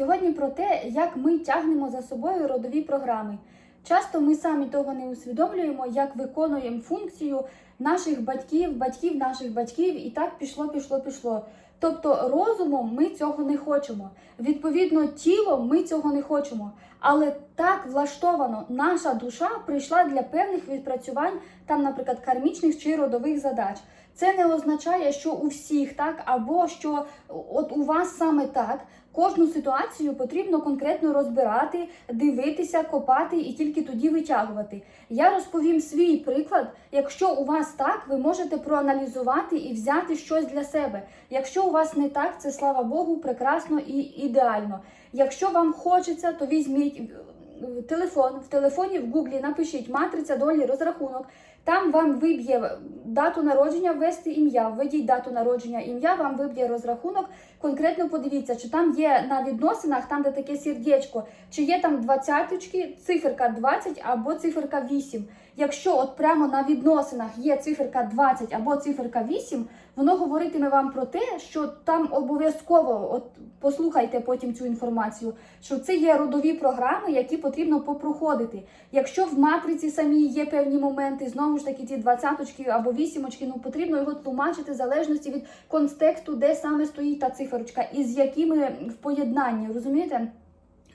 Сьогодні про те, як ми тягнемо за собою родові програми. Часто ми самі того не усвідомлюємо, як виконуємо функцію наших батьків, батьків наших батьків, і так пішло, пішло, пішло. Тобто розумом ми цього не хочемо. Відповідно, тілом ми цього не хочемо. Але так влаштовано, наша душа прийшла для певних відпрацювань, там, наприклад, кармічних чи родових задач. Це не означає, що у всіх так, або що от у вас саме так. Кожну ситуацію потрібно конкретно розбирати, дивитися, копати і тільки тоді витягувати. Я розповім свій приклад. Якщо у вас так, ви можете проаналізувати і взяти щось для себе. Якщо у вас не так, це слава Богу, прекрасно і ідеально. Якщо вам хочеться, то візьміть е, телефон. В телефоні в Гуглі напишіть матриця долі розрахунок. Там вам виб'є дату народження, ввести ім'я, введіть дату народження, ім'я, вам виб'є розрахунок. Конкретно подивіться, чи там є на відносинах, там де таке сердечко, чи є там двадцяточки, циферка 20 або циферка 8. Якщо от прямо на відносинах є циферка 20 або циферка 8, воно говоритиме вам про те, що там обов'язково, от послухайте потім цю інформацію, що це є родові програми, які потрібно попроходити. Якщо в матриці самій є певні моменти, знову ж таки ті двадцяточки або вісімочки, ну потрібно його тлумачити в залежності від контексту, де саме стоїть та циферочка, і з якими в поєднанні, розумієте?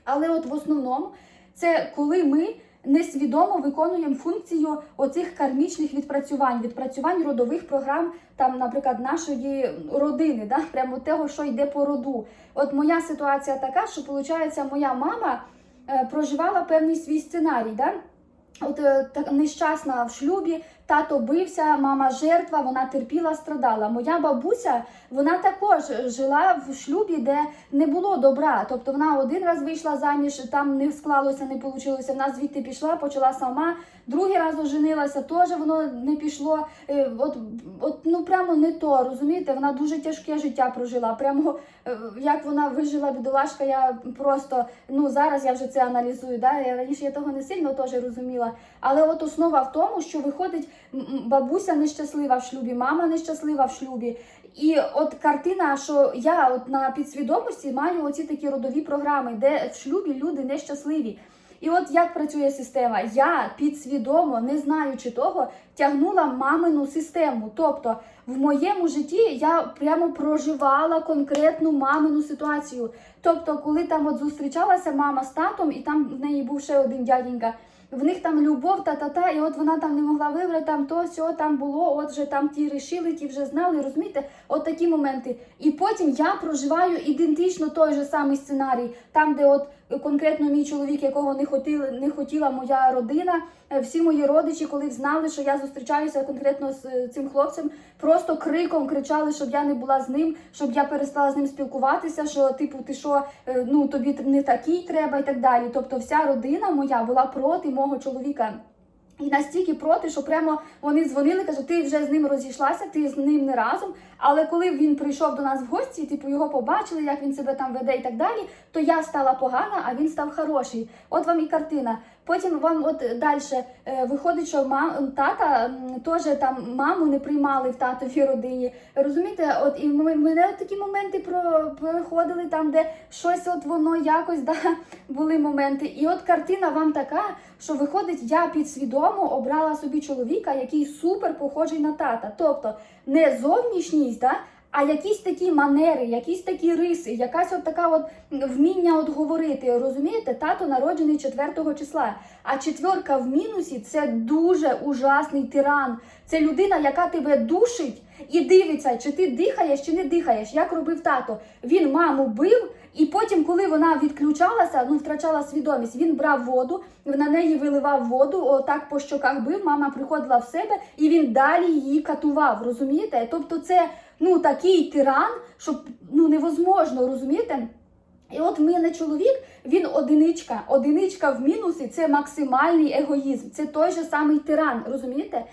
Але от в основному це коли ми несвідомо виконуємо функцію оцих кармічних відпрацювань, відпрацювань родових програм, там, наприклад, нашої родини, да? прямо того, що йде по роду. От моя ситуація така, що виходить, моя мама е, проживала певний свій сценарій. Да? От е, так нещасна в шлюбі, тато бився, мама жертва, вона терпіла, страдала. Моя бабуся, вона також жила в шлюбі, де не було добра. Тобто вона один раз вийшла заміж, там не склалося, не вийшло. Вона звідти пішла, почала сама. Другий раз оженилася, теж воно не пішло. Е, От, от ну прямо не то, розумієте? Вона дуже тяжке життя прожила. Прямо е, як вона вижила бідолашка, я просто ну зараз я вже це аналізую. Да? Я раніше я того не сильно теж розуміла. Але от основа в тому, що виходить бабуся нещаслива в шлюбі, мама нещаслива в шлюбі. І от картина, що я от на підсвідомості маю оці такі родові програми, де в шлюбі люди нещасливі. І от як працює система? Я підсвідомо, не знаючи того, тягнула мамину систему. Тобто в моєму житті я прямо проживала конкретну мамину ситуацію. Тобто, коли там от зустрічалася мама з татом, і там в неї був ще один дяденька. В них там любов, та-та-та, і от вона там не могла вибрати, там то, сьо, там було, от вже там ті рішили, ті вже знали, розумієте? От такі моменти. І потім я проживаю ідентично той же самий сценарій, там, де от конкретно мій чоловік, якого не хотіли, не хотіла моя родина, е, всі мої родичі, коли знали, що я зустрічаюся конкретно з е, цим хлопцем, просто криком кричали, щоб я не була з ним, щоб я перестала з ним спілкуватися, що типу, ти що, е, ну тобі не такий треба і так далі. Тобто, вся родина моя була проти мого чоловіка. І настільки проти, що прямо вони дзвонили, кажуть, ти вже з ним розійшлася, ти з ним не разом. Але коли він прийшов до нас в гості, типу його побачили, як він себе там веде і так далі, то я стала погана, а він став хороший. От вам і картина. Потім вам от далі виходить, що мам, тата теж там маму не приймали в татовій родині. Розумієте, от і мене от такі моменти про проходили там, де щось от воно якось да, були моменти. І от картина вам така, що виходить, я підсвідомо обрала собі чоловіка, який супер похожий на тата. Тобто не зовнішність, да, а якісь такі манери, якісь такі риси, якась от така от вміння от говорити. Розумієте, тато народжений 4 числа. А четверка в мінусі це дуже ужасний тиран. Це людина, яка тебе душить і дивиться, чи ти дихаєш, чи не дихаєш. Як робив тато. Він маму бив, і потім, коли вона відключалася, ну втрачала свідомість, він брав воду, на неї виливав воду, отак по щоках бив. Мама приходила в себе, і він далі її катував. Розумієте? Тобто, це ну такий тиран, що ну невозможно, розумієте? І от мене чоловік, він одиничка. Одиничка в мінусі це максимальний егоїзм. Це той же самий тиран, розумієте?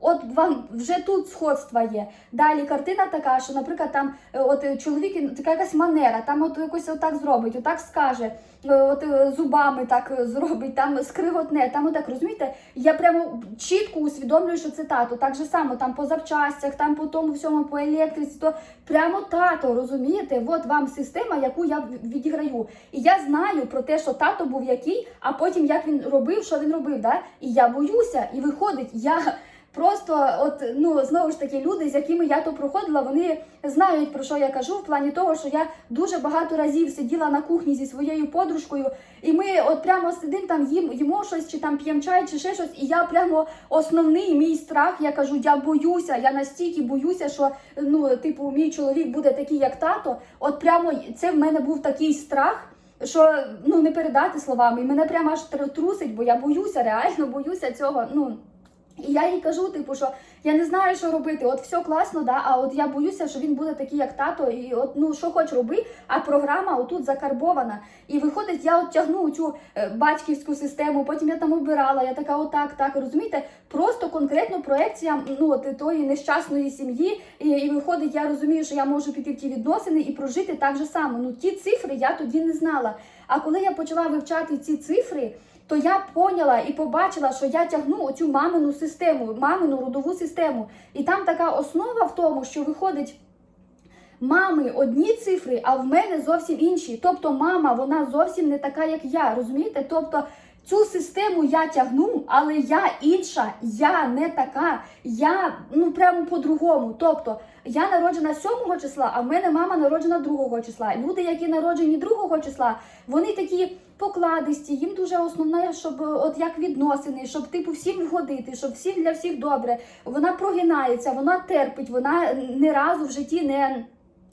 От вам вже тут сходства є. Далі картина така, що, наприклад, там е, от е, чоловік така якась манера, там от якось отак зробить, отак скаже, е, от зубами так зробить, там скриготне, там отак, розумієте? Я прямо чітко усвідомлюю, що це тато. Так же само там по запчастях, там по тому всьому, по електриці, то прямо тато, розумієте? От вам система, яку я відіграю. І я знаю про те, що тато був який, а потім як він робив, що він робив. Да? І я боюся, і виходить, я. Просто, от ну знову ж таки, люди, з якими я то проходила, вони знають про що я кажу, в плані того, що я дуже багато разів сиділа на кухні зі своєю подружкою, і ми от прямо сидимо там, їм їмо щось, чи там п'ємо чай, чи ще щось. І я прямо основний мій страх, я кажу, я боюся, я настільки боюся, що ну, типу, мій чоловік буде такий, як тато. От прямо це в мене був такий страх. Що ну не передати словами, і мене прямо аж трусить, бо я боюся, реально боюся цього. Ну і я їй кажу, типу, що я не знаю, що робити. От все класно, да, а от я боюся, що він буде такий, як тато, і от ну що хоч роби, а програма отут закарбована. І виходить, я от тягну цю е, батьківську систему, потім я там обирала, я така, отак, так, розумієте? Просто конкретно проекція ну, от, тої нещасної сім'ї. І, і виходить, я розумію, що я можу піти в ті відносини і прожити так же само. Ну ті цифри я тоді не знала. А коли я почала вивчати ці цифри то я поняла і побачила, що я тягну оцю мамину систему, мамину родову систему. І там така основа в тому, що виходить. Мами одні цифри, а в мене зовсім інші. Тобто, мама, вона зовсім не така, як я. Розумієте? Тобто цю систему я тягну, але я інша, я не така. Я ну прямо по-другому. Тобто я народжена 7 числа, а в мене мама народжена 2 числа. Люди, які народжені 2 числа, вони такі покладисті, їм дуже основне, щоб от як відносини, щоб типу всім вгодити, щоб всім для всіх добре. Вона прогинається, вона терпить, вона не разу в житті не.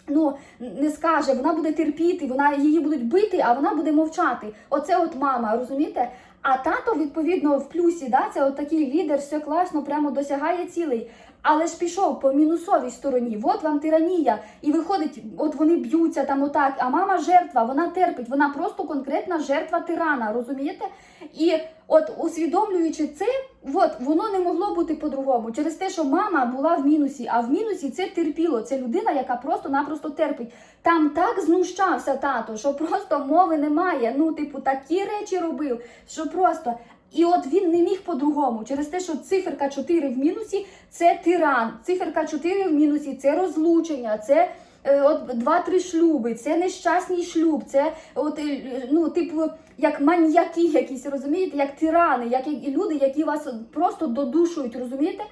Ну, не скаже, вона буде терпіти, вона її будуть бити, а вона буде мовчати. Оце от мама, розумієте? А тато, відповідно, в плюсі, да, це от такий лідер, все класно, прямо досягає цілей. Але ж пішов по мінусовій стороні, от вам тиранія. І виходить, от вони б'ються там отак, а мама жертва, вона терпить, вона просто конкретна жертва тирана, розумієте? І от усвідомлюючи це, от воно не могло бути по-другому. Через те, що мама була в мінусі, а в мінусі це терпіло. Це людина, яка просто-напросто терпить. Там так знущався тато, що просто мови немає. Ну, типу, такі речі робив, що просто. І от він не міг по-другому, через те, що циферка 4 в мінусі це тиран, циферка 4 в мінусі це розлучення, це е, от два-три шлюби, це нещасний шлюб, це от е, ну, типу, як маньяки якісь, розумієте, як тирани, як і люди, які вас просто додушують, розумієте?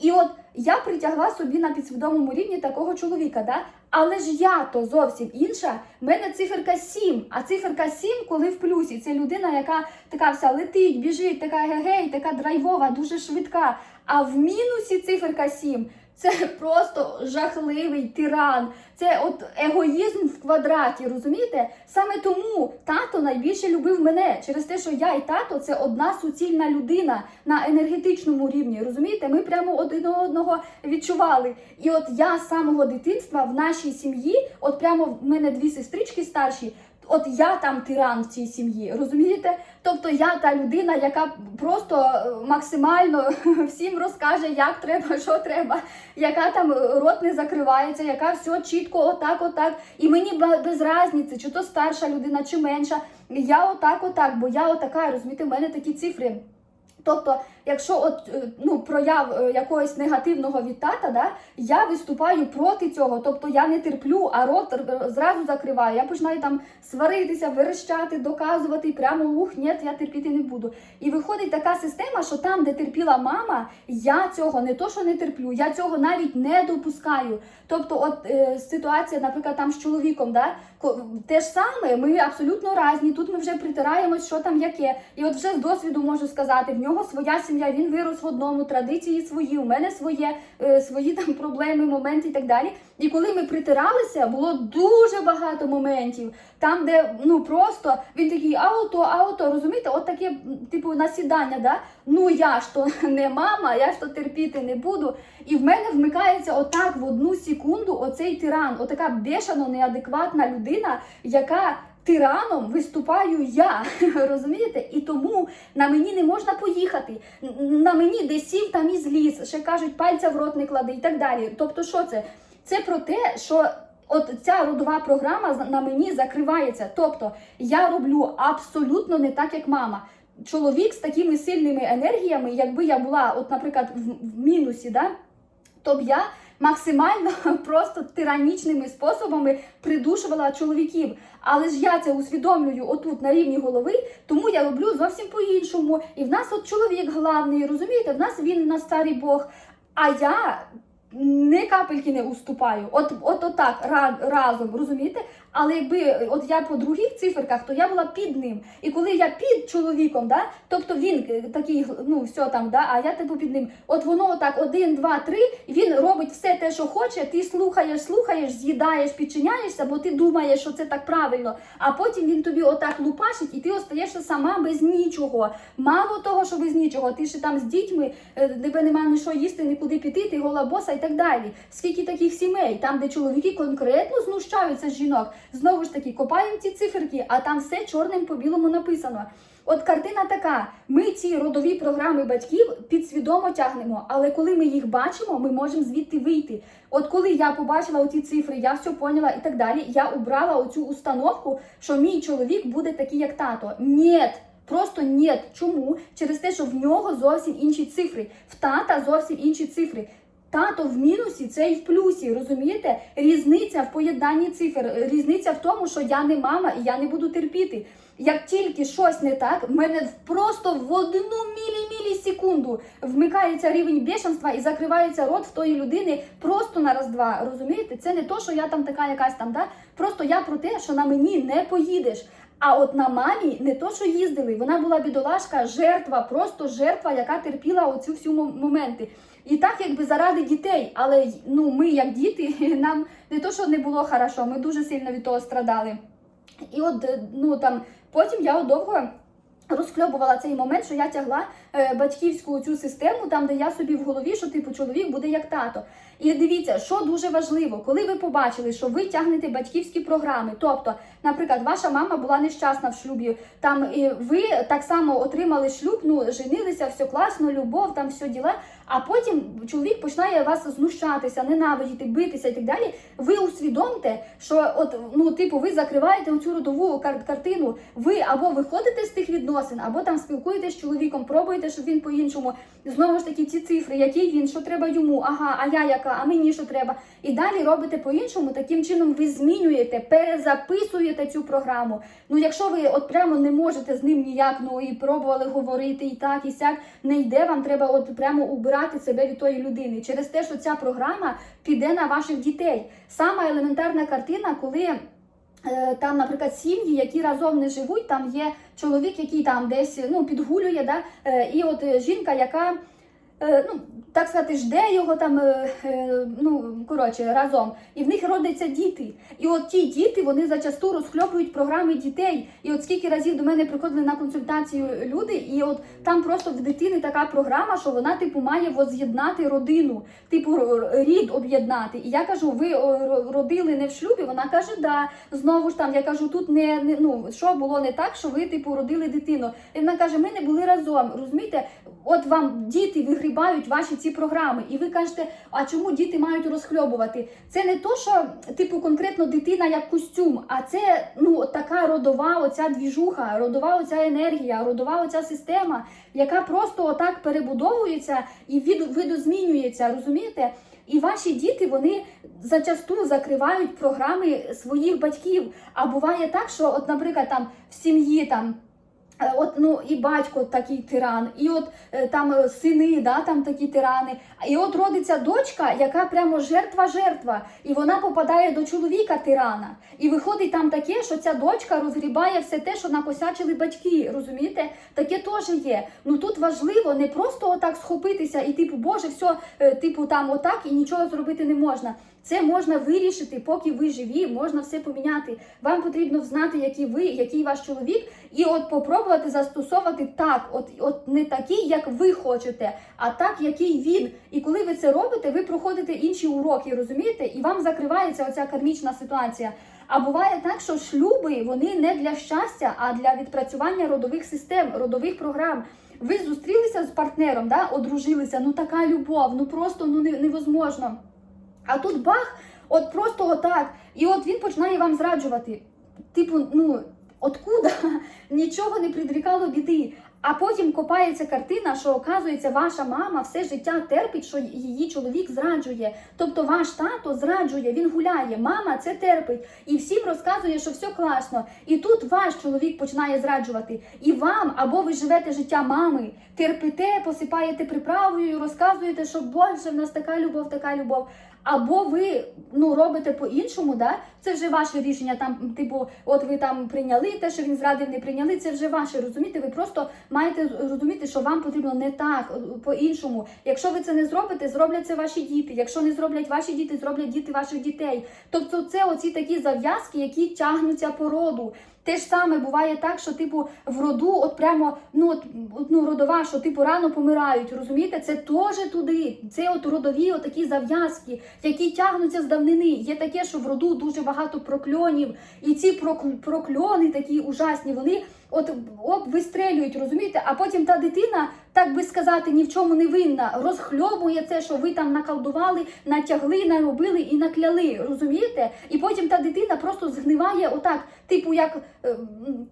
І от я притягла собі на підсвідомому рівні такого чоловіка, да? але ж я то зовсім інша. В мене циферка 7, а циферка 7, коли в плюсі, це людина, яка така вся летить, біжить, така гегей, така драйвова, дуже швидка. А в мінусі циферка 7 це просто жахливий тиран. Це от егоїзм в квадраті, розумієте? Саме тому тато найбільше любив мене через те, що я і тато це одна суцільна людина на енергетичному рівні. Розумієте? Ми прямо один одного відчували. І от я з самого дитинства в нашій сім'ї, от прямо в мене дві сестрички старші. От я там тиран в цій сім'ї, розумієте? Тобто я та людина, яка просто е, максимально всім розкаже, як треба, що треба, яка там рот не закривається, яка все чітко, отак, отак. І мені без різниці, чи то старша людина, чи менша. Я отак, отак, бо я отака, розумієте, в мене такі цифри. Тобто, якщо от е, ну прояв е, якогось негативного від тата, да, я виступаю проти цього. Тобто я не терплю, а рот зразу закриваю. Я починаю там сваритися, верещати, доказувати, прямо ух, ні, я терпіти не буду. І виходить така система, що там, де терпіла мама, я цього не то, що не терплю, я цього навіть не допускаю. Тобто, от е, ситуація, наприклад, там з чоловіком, да, те ж саме, ми абсолютно разні. Тут ми вже притираємось, що там яке. І от вже з досвіду можу сказати, в нього своя сім'я, він вирос в одному, традиції свої, у мене своє, е, свої там проблеми, моменти і так далі. І коли ми притиралися, було дуже багато моментів, там, де ну просто він такий ауто, ауто, розумієте, от таке, типу, насідання, да? Ну я ж то не мама, я ж то терпіти не буду. І в мене вмикається отак в одну секунду оцей тиран, отака бешено неадекватна людина, яка. Тираном виступаю я, розумієте? І тому на мені не можна поїхати. На мені десь сів там і зліз, ще кажуть, пальця в рот не клади і так далі. Тобто, що це? Це про те, що от ця родова програма на мені закривається. Тобто я роблю абсолютно не так, як мама. Чоловік з такими сильними енергіями, якби я була, от, наприклад, в мінусі, да, то б я максимально просто тиранічними способами придушувала чоловіків. Але ж я це усвідомлюю отут на рівні голови, тому я роблю зовсім по-іншому. І в нас от чоловік главний, розумієте, в нас він на старий Бог. А я не капельки не уступаю. От, от, от так ра- разом, розумієте? Але якби от я по других циферках, то я була під ним. І коли я під чоловіком, да, тобто він е, такий, ну все там, да, а я типу під ним. От воно отак, один, два, три, він робить все те, що хоче. Ти слухаєш, слухаєш, з'їдаєш, підчиняєшся, бо ти думаєш, що це так правильно. А потім він тобі отак лупашить, і ти остаєшся сама без нічого. Мало того, що без нічого, ти ще там з дітьми, е, тебе немає ні що їсти, нікуди піти, ти гола боса і так далі. Скільки таких сімей, там, де чоловіки конкретно знущаються з жінок. Знову ж таки, копаємо ці циферки, а там все чорним по білому написано. От картина така: ми ці родові програми батьків підсвідомо тягнемо, але коли ми їх бачимо, ми можемо звідти вийти. От коли я побачила оці цифри, я все поняла і так далі. Я убрала оцю установку, що мій чоловік буде такий, як тато. Нєт. Просто ні. Чому? Через те, що в нього зовсім інші цифри, в тата зовсім інші цифри. Тато в мінусі, це і в плюсі, розумієте? Різниця в поєднанні цифр, різниця в тому, що я не мама і я не буду терпіти. Як тільки щось не так, в мене просто в одну мілі-мілі-секунду вмикається рівень бешенства і закривається рот в тої людини просто на раз-два. Розумієте? Це не то, що я там така якась там, да? Просто я про те, що на мені не поїдеш. А от на мамі не то, що їздили, вона була бідолашка, жертва, просто жертва, яка терпіла оцю всю мо- моменти. І так, якби заради дітей, але ну ми, як діти, нам не то, що не було хорошо, ми дуже сильно від того страдали. І от е, ну там потім я довго розкльобувала цей момент, що я тягла батьківську цю систему, там де я собі в голові, що типу чоловік буде як тато. І дивіться, що дуже важливо, коли ви побачили, що ви тягнете батьківські програми. Тобто, наприклад, ваша мама була нещасна в шлюбі, там і ви так само отримали шлюб, ну женилися, все класно, любов, там все діла. А потім чоловік починає вас знущатися, ненавидіти, битися і так далі. Ви усвідомте, що от ну, типу, ви закриваєте оцю родову картину. Ви або виходите з тих відносин, або там спілкуєтесь з чоловіком, пробуєте, щоб він по-іншому. Знову ж таки, ці цифри, який він, що треба йому, ага, а я яка, а мені що треба. І далі робите по-іншому. Таким чином ви змінюєте, перезаписуєте цю програму. Ну, якщо ви от прямо не можете з ним ніяк, ну і пробували говорити і так, і сяк, не йде, вам треба от прямо убирати себе від тої людини через те, що ця програма піде на ваших дітей. Сама елементарна картина, коли. Е, Там, наприклад, сім'ї, які разом не живуть, там є чоловік, який там десь ну, підгулює, да? е, і от е, жінка, яка ну, так сказати, жде його там, е, е, ну коротше, разом, і в них родяться діти. І от ті діти вони зачасту розхльоплюють програми дітей. І от скільки разів до мене приходили на консультацію люди, і от там просто в дитини така програма, що вона типу має воз'єднати родину, типу рід об'єднати. І я кажу, ви родили не в шлюбі? Вона каже, да. Знову ж там я кажу, тут не, не ну що було не так, що ви типу родили дитину. І вона каже, ми не були разом. Розумієте, от вам діти вигрібають ваші ці програми, і ви кажете, а чому діти мають розхльобувати? Це не то, що типу конкретно дитина як костюм, а це ну така родова оця двіжуха, родова оця енергія, родова оця система, яка просто отак перебудовується і від, видозмінюється, розумієте? І ваші діти вони зачасту закривають програми своїх батьків. А буває так, що, от, наприклад, там в сім'ї там. Е, От ну і батько такий тиран, і от е, там е, сини, да, там такі тирани. І от родиться дочка, яка прямо жертва-жертва, і вона попадає до чоловіка тирана. І виходить там таке, що ця дочка розгрібає все те, що накосячили батьки. Розумієте? Таке теж є. Ну тут важливо не просто отак схопитися і типу, боже, все, типу там отак і нічого зробити не можна. Це можна вирішити, поки ви живі, можна все поміняти. Вам потрібно знати, який ви, який ваш чоловік, і от попробувати застосовувати так, от, от не такий, як ви хочете, а так, який він. І коли ви це робите, ви проходите інші уроки, розумієте? І вам закривається оця кармічна ситуація. А буває так, що шлюби вони не для щастя, а для відпрацювання родових систем, родових програм. Ви зустрілися з партнером, да, одружилися, ну така любов, ну просто ну не- невозможно. А тут бах, от просто отак. І от він починає вам зраджувати. Типу, ну, откуда? Нічого не предрікало біди. А потім копається картина, що оказується, ваша мама все життя терпить, що її чоловік зраджує. Тобто ваш тато зраджує, він гуляє, мама це терпить і всім розказує, що все класно. І тут ваш чоловік починає зраджувати. І вам, або ви живете життя мами, терпите, посипаєте приправою, розказуєте, що боже, в нас така любов, така любов. Або ви ну робите по-іншому, да? це вже ваше рішення. Там, типу, от ви там прийняли те, що він зрадив, не прийняли. Це вже ваше розумієте. Ви просто маєте розуміти, що вам потрібно не так, по-іншому. Якщо ви це не зробите, зроблять це ваші діти. Якщо не зроблять ваші діти, зроблять діти ваших дітей. Тобто, це оці такі зав'язки, які тягнуться по роду. Те ж саме буває так, що типу в роду, от прямо ну от, ну родова, що типу рано помирають. Розумієте, це теж туди. Це от родові, отакі зав'язки, які тягнуться з давнини. Є таке, що в роду дуже багато прокльонів, і ці прокл- прокльони такі ужасні, вони от оп, вистрелюють, розумієте? А потім та дитина, так би сказати, ні в чому не винна, розхльобує це, що ви там наколдували, натягли, наробили і накляли. Розумієте? І потім та дитина просто згниває отак, типу, як е,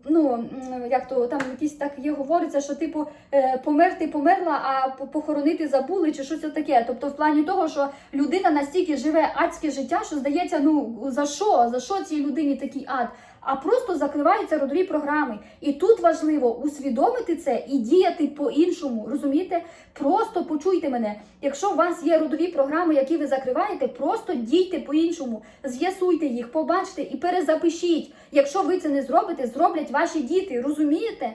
ну як то там якісь так є, говориться, що типу е, померти померла, а похоронити забули, чи щось таке. Тобто, в плані того, що людина настільки живе адське життя, що здається, ну за що? За що цій людині такий ад? А просто закриваються родові програми. І тут важливо усвідомити це і діяти по-іншому. Розумієте? Просто почуйте мене. Якщо у вас є родові програми, які ви закриваєте, просто дійте по-іншому, з'ясуйте їх, побачте і перезапишіть. Якщо ви це не зробите, зроблять ваші діти. Розумієте?